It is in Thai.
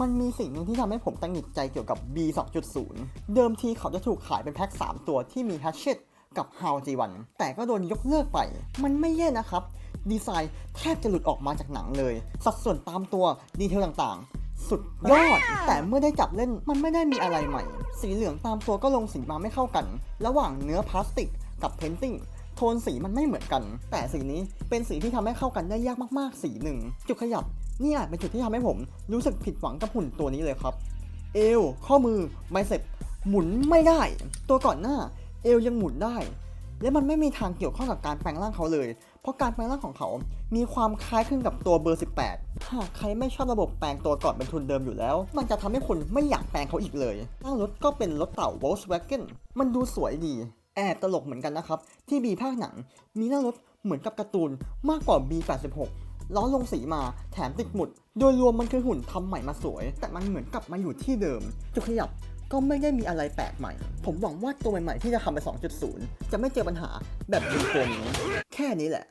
มันมีสิ่งหนึ่งที่ทำให้ผมตังหงิดใจเกี่ยวกับ B 2.0 เดิมทีเขาจะถูกขายเป็นแพ็ค 3 ตัวที่มี Hatchet กับ How G1 แต่ก็โดนยกเลิกไป มันไม่แย่นะครับ ดีไซน์แทบจะหลุดออกมาจากหนังเลย สัดส่วนตามตัวดีเทลต่างๆ สุดยอด แต่เมื่อได้จับเล่นมันไม่ได้มีอะไรใหม่ สีเหลืองตามตัวก็ลงสีมาไม่เข้ากัน ระหว่างเนื้อพลาสติกกับเพนติ้งโทนสีมันไม่เหมือนกัน แต่สีนี้เป็นสีที่ทำให้เข้ากันได้ยากมากๆ สีหนึ่ง จุดขยับ เนี่ยเป็นจุดที่ทำให้ผมรู้สึกผิดหวังกับหุ่นตัวนี้เลยครับ เอว ข้อมือไบเซ็ปหมุนไม่ได้ ตัวก่อนหน้า เอวยังหมุนได้ และมันไม่มีทางเกี่ยวข้องกับการแปลงร่างเขาเลย เพราะการแปลงร่างของเขา มีความคล้ายคลึงกับตัวเบอร์ 18 หากใครไม่ชอบระบบแปลงตัวก่อนเป็นทุนเดิมอยู่แล้ว มันจะทำให้คนไม่อยากแปลงเขาอีกเลยหน้ารถก็เป็นรถเต่า Volkswagen มันดูสวยดีแอบตลกเหมือนกันนะครับ ที่ B ภาคหนังมีหน้ารถเหมือนกับการ์ตูนมากกว่า B86 ล้อลงสีมาแถมติดหมุด โดยรวมมันคือหุ่นทำใหม่มาสวย แต่มันเหมือนกลับมาอยู่ที่เดิม จุดขยับก็ไม่ได้มีอะไรแปลกใหม่ ผมหวังว่าตัวใหม่ๆที่จะทำไป 2.0 จะไม่เจอปัญหาแบบเดิมๆนี้แค่นี้แหละ